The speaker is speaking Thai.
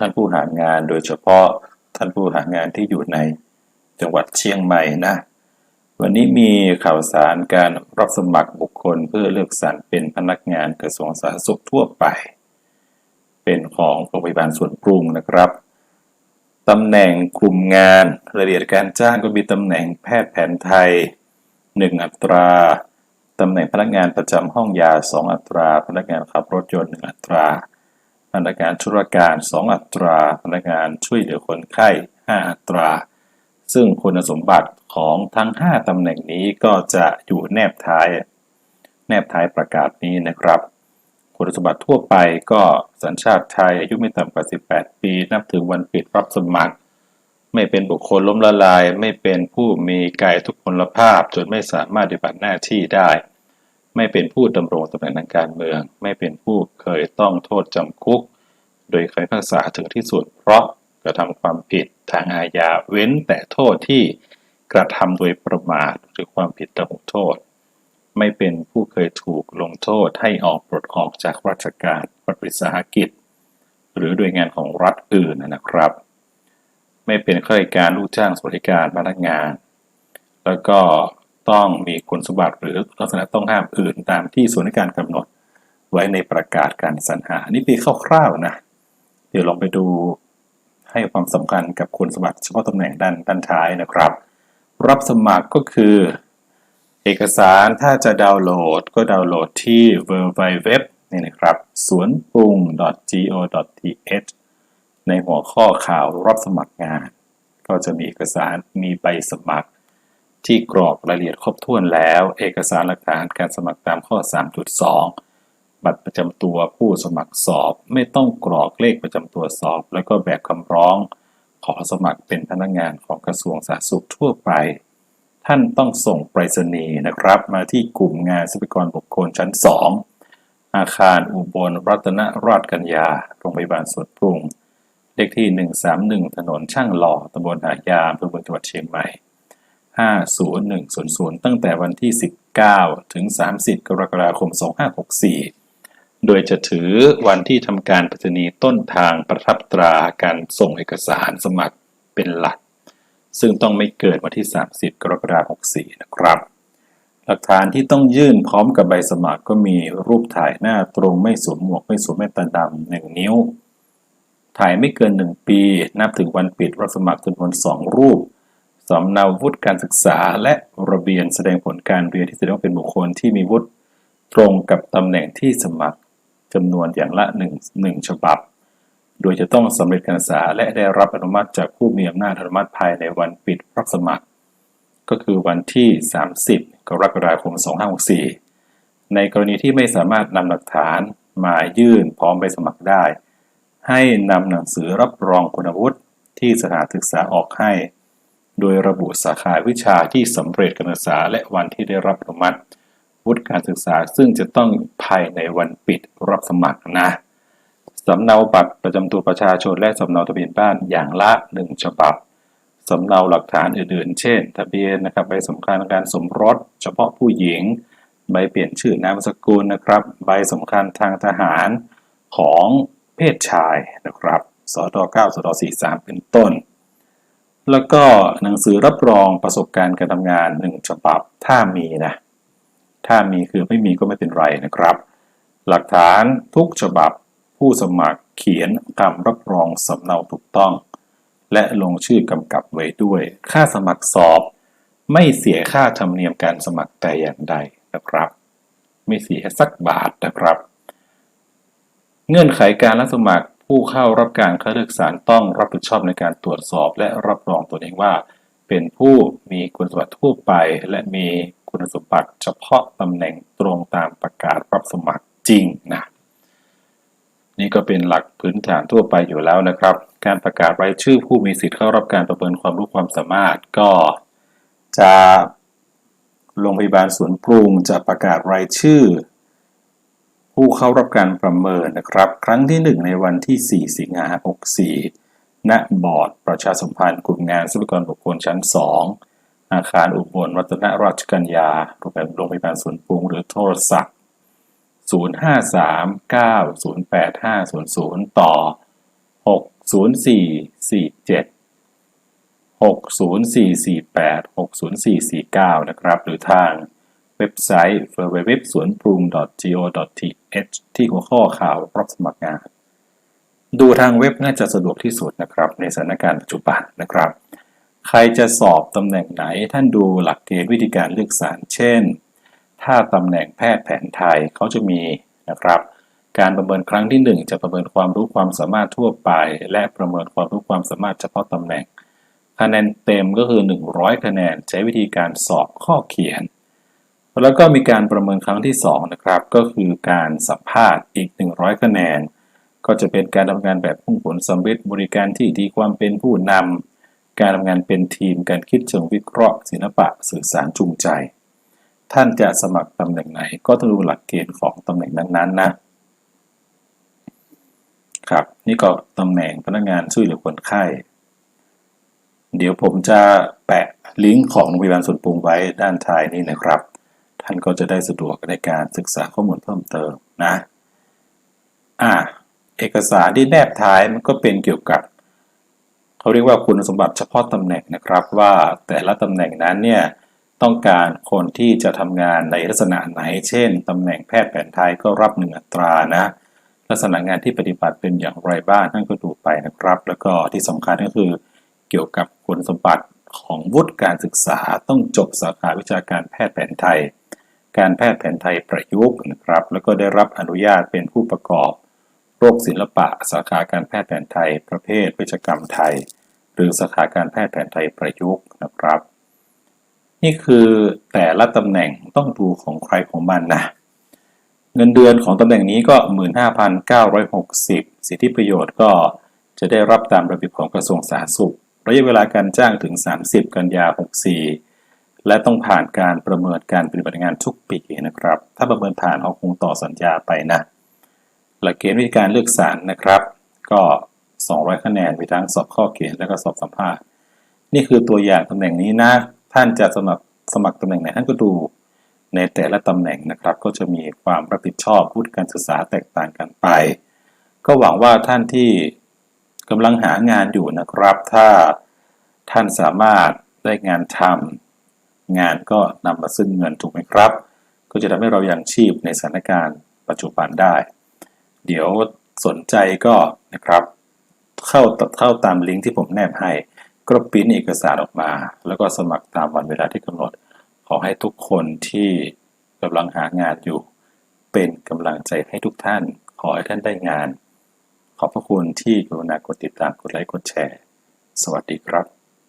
ท่านผู้หางานโดยเฉพาะท่านผู้หางานที่อยู่ในจังหวัดเชียงใหม่นะ วันนี้มีข่าวสารการรับสมัครบุคคลเพื่อเลือกสรรเป็นพนักงานกระทรวงสาธารณสุขทั่วไป เป็นของโรงพยาบาลส่วนปรุงนะครับตำแหน่งกลุ่มงานรายละเอียดการจ้างก็มีตำแหน่งแพทย์แผนไทย 1 อัตราตำแหน่งพนักงานประจำห้องยา 2 อัตรา พนักงานขับรถยนต์ 1 อัตรา พนักงานธุรการ 2 อัตรา พนักงานช่วยเหลือคนไข้ 5 อัตรา ซึ่งคุณสมบัติของทั้ง 5ตำแหน่งนี้ก็จะอยู่แนบท้าย แนบท้ายประกาศนี้นะครับ คุณสมบัติทั่วไปก็สัญชาติไทยอายุไม่ต่ำกว่า 18 ปี นับถึงวันปิดรับสมัคร ไม่เป็นบุคคลล้มละลาย ไม่เป็นผู้มีกายทุกพลภาพ จนไม่สามารถปฏิบัติหน้าที่ได้ ไม่เป็นผู้ดำรงตำแหน่งทางการเมือง ไม่เป็นผู้เคยต้องโทษจำคุก โดยเคยพิพากษาถึงที่สุด เพราะกระทำความผิดทางอาญาเว้นแต่โทษที่กระทำโดยประมาทหรือความผิดระหุโทษ ไม่เป็นผู้เคยถูกลงโทษให้ออกปลดออกจากราชการรัฐวิสาหกิจ หรือโดยงานของรัฐอื่นนะครับ ไม่เป็นข้าราชการลูกจ้างสวัสดิการพนักงาน แล้วก็ ต้องมีคุณสมบัติหรือลักษณะต้องห้ามอื่นตามที่ส่วนราชการกำหนดไว้ในประกาศการสรรหา นี่เป็นคร่าวๆนะ เดี๋ยวลองไปดูให้ความสำคัญกับคุณสมบัติเฉพาะตำแหน่งด้านด้านท้ายนะครับ รับสมัครก็คือ เอกสารถ้าจะดาวน์โหลดก็ดาวน์โหลดที่ w w w นี่นะครับสวนปรุง .go.th ในหัวข้อข่าวรับสมัครงาน ก็จะมีเอกสารมีใบสมัคร ที่กรอกรายละเอียดครบถ้วนแล้ว เอกสารหลักฐานการสมัครตามข้อ 3.2 บัตรประจำตัวผู้สมัครสอบ ไม่ต้องกรอกเลขประจำตัวสอบ แล้วก็แบบคำร้อง ขอสมัครเป็นพนักงานของกระทรวงสาธารณสุขทั่วไป ท่านต้องส่งไปรษณีย์นะครับ มาที่กลุ่มงานทรัพยากรบุคคลชั้น 2 อาคารอุบลรัตนราชกัญญาโรงพยาบาลสวนปรุงเลขที่ 131 ถนนช่างหล่อตำบลหายาอำเภอเมืองจังหวัดเชียงใหม่ 50100 ตั้งแต่วันที่ 19 ถึง 30 กรกฎาคม 2564 โดยจะถือวันที่ทำการไปรษณีย์ต้นทางประทับตราการส่งเอกสารสมัครเป็นหลัก ซึ่งต้องไม่เกินวันที่ 30 กรกฎาคม 64 นะครับ หลักฐานที่ต้องยื่นพร้อมกับใบสมัครก็มีรูปถ่ายหน้าตรงไม่สวมหมวกไม่สวมแว่นตาดำหนึ่งนิ้ว ถ่ายไม่เกิน 1 ปี นับถึงวันปิดรับสมัครจำนวน 2 รูป สำเนาวุฒิการศึกษา และระเบียนแสดงผลการเรียนที่แสดงว่าเป็นบุคคลที่มีวุฒิตรงกับตำแหน่งที่สมัครจำนวนอย่างละ1 1ฉบับ โดยจะต้องสำเร็จการศึกษาและได้รับอนุมัติจากผู้มีอำนาจอนุมัติภายในวันปิดรับสมัคร ก็คือวันที่ 30 กรกฎาคม 2564 ในกรณีที่ไม่สามารถนำหลักฐานมายื่นพร้อมใบสมัครได้ ให้นำหนังสือรับรองคุณวุฒิที่สถานศึกษาออกให้ โดยระบุสาขาวิชาที่สำเร็จการศึกษาและวันที่ได้รับอนุมัติ วุฒิการศึกษาซึ่งจะต้องภายในวันปิดรับสมัครนะสำเนาบัตรประจำตัวประชาชนและสำเนาทะเบียนบ้านอย่างละ1ฉบับสำเนาหลักฐานอื่นๆ เช่น ทะเบียนนะครับใบสำคัญการสมรส เฉพาะผู้หญิง ใบเปลี่ยนชื่อนามสกุลนะครับ ใบสำคัญทางทหารของเพศชายนะครับสต9สต43 เป็นต้น แล้วก็หนังสือรับรองประสบการณ์การทำงาน1ฉบับถ้ามีนะ ถ้ามีคือไม่มีก็ไม่เป็นไรนะครับ หลักฐานทุกฉบับผู้สมัครเขียนคำรับรองสำเนาถูกต้อง และลงชื่อกำกับไว้ด้วย ค่าสมัครสอบ ไม่เสียค่าธรรมเนียมการสมัครแต่อย่างใดนะครับ ไม่เสียสักบาทนะครับ เงื่อนไขการรับสมัคร ผู้เข้ารับการคัดเลือกสารต้องรับผิดชอบในการตรวจสอบ และรับรองตนเองว่า เป็นผู้มีคุณสมบัติทั่วไป และมีคุณสมบัติเฉพาะตำแหน่งตรงตามประกาศรับสมัครจริงนะนี่ก็เป็นหลักพื้นฐานทั่วไปอยู่แล้วนะครับ การประกาศรายชื่อผู้มีสิทธิ์เข้ารับการประเมินความรู้ความสามารถก็จะโรงพยาบาลสวนปรุงจะประกาศรายชื่อ ผู้เข้ารับการประเมินนะครับ ครั้งที่ 1 ในวันที่ 4 สิงหาคม64ณบอร์ด ประชาสัมพันธ์กลุ่มงานทรัพยากรบุคคลชั้น 2 อาคารอุบลรัตนราชกัญญาโรงพยาบาลสวนปรุงหรือโทรศัพท์ 053 908500 ต่อ60448 60449 นะครับ หรือทาง เว็บไซต์ www สวนปรุง .go.th ที่หัวข้อข่าวรับสมัครงาน ดูทางเว็บน่าจะสะดวกที่สุดนะครับ ในสถานการณ์ปัจจุบันนะครับ ใครจะสอบตำแหน่งไหนท่านดูหลักเกณฑ์วิธีการเลือกสาร เช่น ถ้าตำแหน่งแพทย์แผนไทยเขาจะมีนะครับการประเมินครั้งที่ 1 จะประเมินความรู้ความสามารถทั่วไป และประเมินความรู้ความสามารถเฉพาะตำแหน่ง คะแนนเต็มก็คือ 100 คะแนน ใช้วิธีการสอบข้อเขียน แล้วก็มีการประเมินครั้งที่ 2 นะครับ ก็คือการสัมภาษณ์อีก 100 คะแนน ก็จะเป็นการทำงานแบบพุ่งผลสำเร็จบริการที่ดีความเป็นผู้นำการทำงานเป็นทีมการคิดเชิงวิเคราะห์ ศิลปะสื่อสารจูงใจ ท่านจะสมัครตำแหน่งไหน ก็ต้องดูหลักเกณฑ์ของตำแหน่งนั้นๆนะครับ นี่ก็ตำแหน่งพนักงานช่วยเหลือคนไข้ เดี๋ยวผมจะแปะลิงก์ของโรงพยาบาลส่วนปรุงไว้ด้านท้ายนี้นะครับานก็จะได้สะดวกในการศึกษาข้อมูลเพิ่มเติมนะอ่าเอกสารที่แนบท้ายมันก็เป็นเกี่ยวกับเขาเรียกว่าคุณสมบัติเฉพาะตำแหน่งนะครับว่าแต่ละตำแหน่งนั้นเนี่ยต้องการคนที่จะทำงานในลักษณะไหน เช่นตำแหน่งแพทย์แผนไทยก็รับหนึ่งอัตรานะลักษณะงานที่ปฏิบัติเป็นอย่างไรบ้างท่านก็ดูไปนะครับ แล้วก็ที่สำคัญก็คือเกี่ยวกับคุณสมบัติของวุฒิการศึกษาต้องจบสาขาวิชาการแพทย์แผนไทย การแพทย์แผนไทยประยุกต์นะครับ แล้วก็ได้รับอนุญาตเป็นผู้ประกอบ โรคศิลปะ สาขาการแพทย์แผนไทย ประเภทเวชกรรมไทย หรือสาขาการแพทย์แผนไทยประยุกต์นะครับ นี่คือแต่ละตำแหน่งต้องดูของใครของมันนะเงินเดือนของตำแหน่งนี้ก็ 15,960 สิทธิประโยชน์ก็จะได้รับตามระเบียบของกระทรวงสาธารณสุขระยะเวลาการจ้างถึง 30 กันยา 64 และต้องผ่านการประเมินการปฏิบัติงานทุกปีนะครับ ถ้าประเมินผ่านเขาคงต่อสัญญาไปนะ หลักเกณฑ์วิธีการเลือกสารนะครับ ก็ 200 คะแนนมีทั้งสอบข้อเขียนและก็สอบสัมภาษณ์ นี่คือตัวอย่างตำแหน่งนี้นะ ท่านจะสมัครสมัครตำแหน่งไหนท่านก็ดูในแต่ละตำแหน่งนะครับ ก็จะมีความรับผิดชอบวุฒิการศึกษาแตกต่างกันไป ก็หวังว่าท่านที่กำลังหางานอยู่นะครับ ถ้าท่านสามารถได้งานทำ งานก็นำมาซึ่งเงินถูกไหมครับ ก็จะทำให้เรายังชีพในสถานการณ์ปัจจุบันได้ เดี๋ยวสนใจก็นะครับเข้าเข้าตามลิงก์ที่ผมแนบให้ก็ปริ้นเอกสารออกมา แล้วก็สมัครตามวันเวลาที่กำหนด ขอให้ทุกคนที่กำลังหางานอยู่ เป็นกำลังใจให้ทุกท่าน ขอให้ท่านได้งาน ขอบพระคุณที่กรุณากดติดตามกดไลค์กดแชร์ สวัสดีครับ